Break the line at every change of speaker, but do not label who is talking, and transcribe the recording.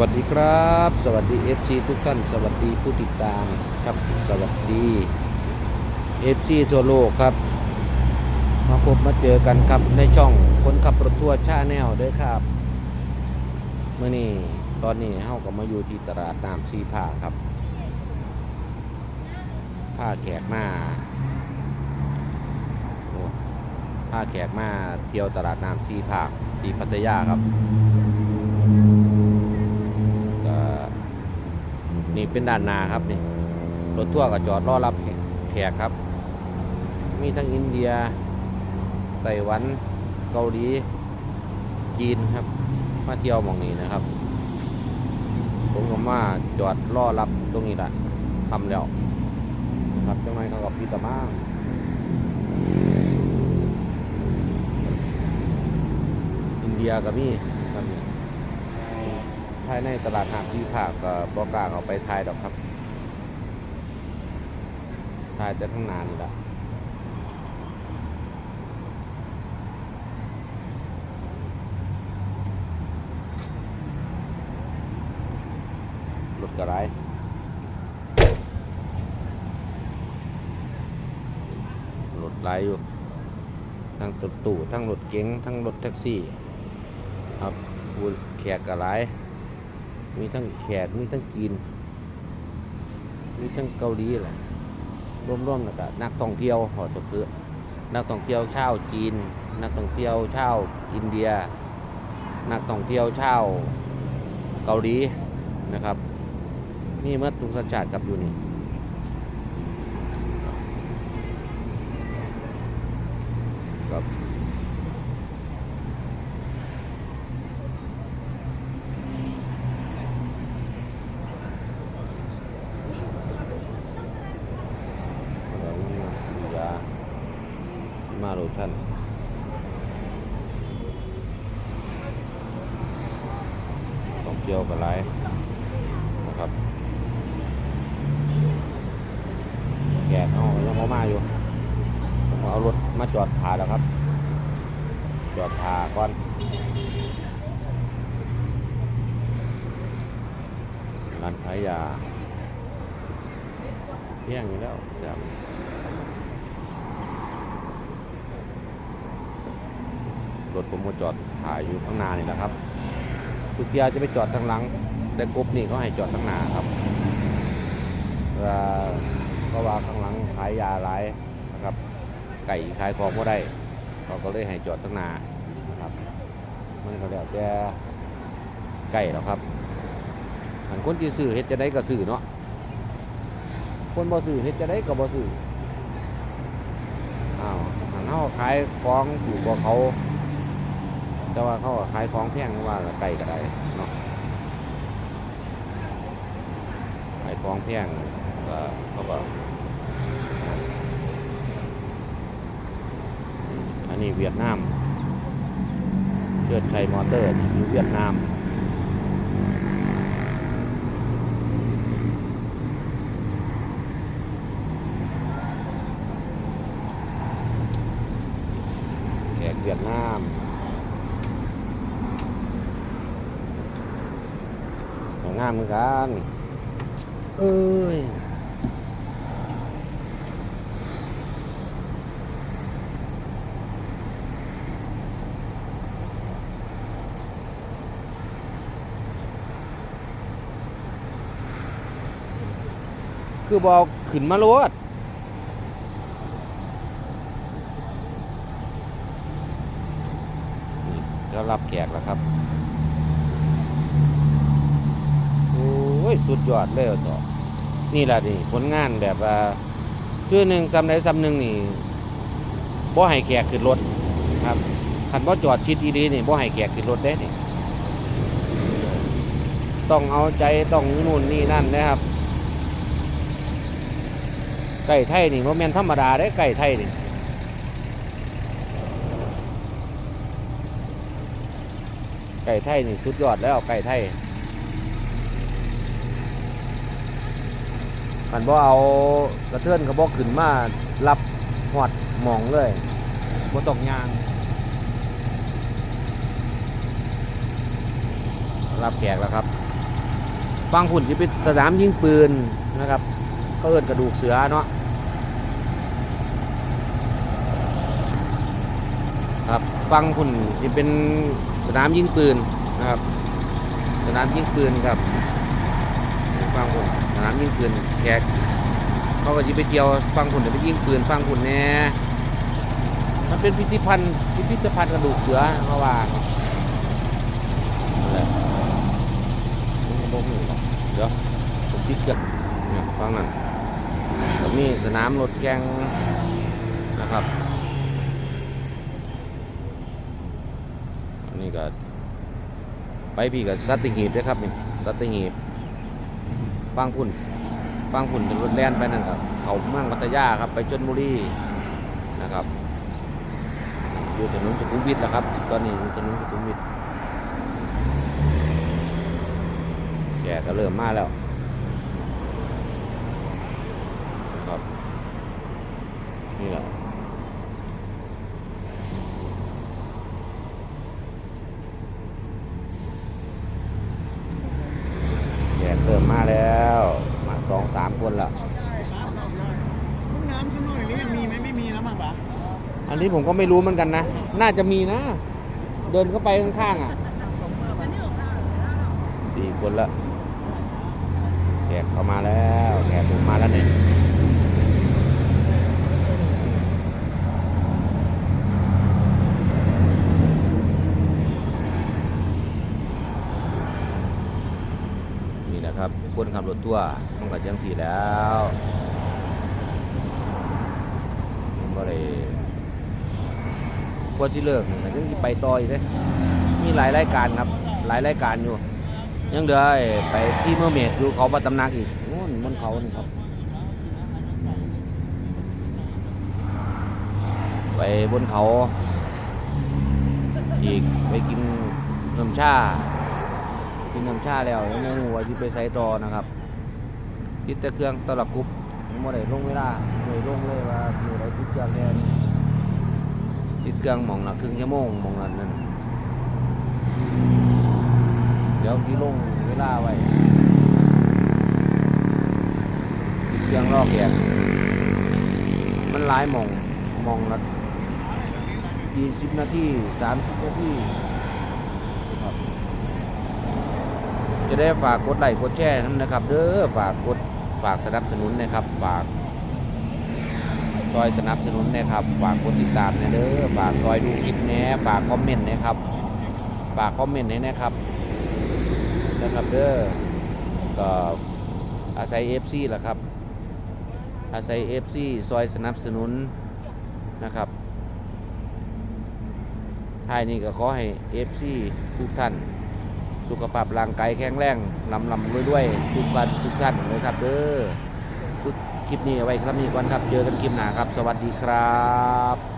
วัสดีครับ สวัสดี FC ทุกท่าน สวัสดีผู้ติดตามครับ สวัสดี FC ทั่วโลกครับ มาพบมาเจอกันครับในช่องคนขับรถทัวร์ชาแนลด้วยครับเมื่อนี้ตอนนี้เฮาก็มาอยู่ที่ตลาดน้ำซีผ้าครับผ้าแขกมาผ้าแขกมาเที่ยวตลาดน้ำซีผ้าที่พัทยาครับ นี่เป็นด้านหนาครับนี่รถทั่วร์ก็จอดรอรับแขกครับ มีทั้งอินเดียไต้หวันเกาหลีจีนครับ มาเที่ยวมองนี้นะครับ ผมก็มาจอดรอรับตรงนี้แหละทำแล้วครับจังไรเขากับพี่ตะมาอินเดียก็มีครับนี่ ภายในตลาดน้ำที่ภาคก็บอกล้าเอาไปทายดอกครับทายจะข้างหน้านี่แหละรถกระไรรถไหลายอยู่ ทั้งรถตู้ทั้งรถเก๋งทั้งรถแท็กซี่ ครับพูแขกกระไร มีทั้งแขก มีทั้งจีน มีทั้งเกาหลีแหละร่วมๆแล้วก็นักท่องเที่ยวหอสคือนักท่องเที่ยวชาวจีน นักท่องเที่ยวชาวอินเดีย นักท่องเที่ยวชาวเกาหลีนะครับ นี่เมื่อตุกสัญชาติกับอยู่นี่ครับ เรามาซื้อยา มานต้องเกี่ยวกับไรนะครับแกะเอายังเอามาอยู่ผมเอารถมาจอดผ่าแล้วครับ จอดผ่าก่อนร้านขายยาเที่ยงอยู่แล้วจะ รถผมมาจอดถ่ายอยู่ข้างหน้านี่แหละครับทุกเที่ยวจะไปจอดทางหลัง แต่กรุ๊ปนี่เขาให้จอดทางหน้าครับเพราะว่าข้างหลังขายยาหลายนะครับ ไก่ขายของก็ได้เขาก็เลยให้จอดทางหน้านะครับมันก็แล้วแต่ไก่แล้วครับหันคนที่ซื้อเฮ็ดจะได้ก็ซื้อเนาะคนบ่ซื้อเฮ็ดจะได้ก็บ่ซื้ออ้าวหันเฮาขายของอยู่บ่เขา แต่ว่าเขาขายของแพงว่าไก่ก็ได้เนาะขายของแพงก็เขาก็อันนี้เวียดนามเชิดชัยมอเตอร์อยู่เวียดนามแขกเวียดนามสวย งามเหมือนกันเอ้ยคือบอกขึ้นมาโลดนี่ก็รับแขกแล้วครับ โอ้ ยสุดยอดเลยต่อนี่แหละนี่ผลงานแบบว่าคือหนึ่งซ้ำใดซ้ำหนึ่งนี่บ่ให้แขกขึ้นรถครับคันบ่จอดชิดอีดีนี่บ่ให้แขกขึ้นรถได้นี่ต้องเอาใจต้องนู่นนี่นั่นนะครับ ไก่ไทยนี่บ่แม่นธรรมดาได้ไก่ไทยนี่ไก่ไทยนี่สุดยอดแล้วไก่ไทย มันบ่เอากระเทือนเขาบอกขึ้นมารับหอดหมองเลยบ่ตกยางรับแขกแล้วครับฟังผุ่นจะเป็นสนามยิงปืนนะครับเขาเอิ้นกระดูกเสือเนาะครับฟังผุ่นจะเป็นสนามยิงปืนนะครับ สนามยิงปืนครับฟังผุ่น สนามยิงปืนแขกเขาก็จะไปเที่ยวฟังผุ่นเดี๋ยวไปยิงปืนฟังผุ่นแน่มันเป็นพิพิธภัณฑ์พิพิธภัณฑ์กระดูกเสือเขาว่าะผมก็บ่รู้หรอเดี๋ยวผมติดเกิดเนี่ยฟังนั่นก็มีสนามรถแข่งนะครับนี่ก็ไปพี่กับสัตหีบด้วยครับนี่สัตหีบ ฟังพุ่นฟังพุ่นเป็นรถแล่นไปนั่นครับเขาเมืองพัทยาครับ ไปชนบุรีนะครับอยู่ถนนสุขุมวิทแล้วครับ ตอนนี้อยู่ถนนสุขุมวิทแกก็เริ่มมาแล้วครับนี่แหละ แขกเริ่มมา แล้ว มาสองสามคนละ
ห้องน้ำข้างนอกอย่างนี้ยังมีไหมไม่มีแล้วมั้งปะ
อันนี้ผมก็ไม่รู้เหมือนกันนะ น่าจะมีนะ เดินเข้าไปข้างๆอะสี่คนละแขกเข้ามาแล้วแขกผมมาแล้วเนี่ยนี่นะ ครับคนขับรถทั่วมันก็ยังสีแล้วมันก็เลยกว่าที่เลิกมันยังไปต่ออีกเลยมีหลายรายการครับ หลายรายการอยู่ ยังเดือไอ้ไปที่เมื่อเมดอยู่เขาประตำนักอีกโน่นบนเขานี่ครับไปบนเขา อีกไปกินน้ำชา กินน้ำชาแล้วยังหัวที่ไปใส่ต่อนะครับติดแต่เครื่องตลับกรุ๊บยังไม่ได้ลงเวลาไม่ได้ลงเลยว่ามีอะไรติดเครื่องแน่นติดเครื่องหมองละครึ่งชั่วโมงมองละนั่นเดี๋ยวพี่ลงเวลาไว้ติดเครื่องรอกแยกมันหลายมองมองละยี่สิบนาทีสามสิบนาทีครับ จะได้ฝากกดไลค์กดแชร์นะครับเด้อฝากกดฝากสนับสนุนนะครับฝากซอยสนับสนุนนะครับฝากกดติดตามนะเด้อฝากซอยดูคลิปแน่ฝากคอมเมนต์นะครับฝากคอมเมนต์ให้นะครับนะครับเด้อก็อาศัย FC แหละครับ อาศัย FC ซอยสนับสนุนนะครับท้ายนี้ก็ขอให้ FC ทุกท่าน สุขภาพร่างกายแข็งแรงลำลำด้วยด้วยๆทุกคนทุกท่านเลยครับเด้อคลิปนี้เอาไว้ครับนี้ก่อนครับ เจอกันคลิปหน้าครับ สวัสดีครับ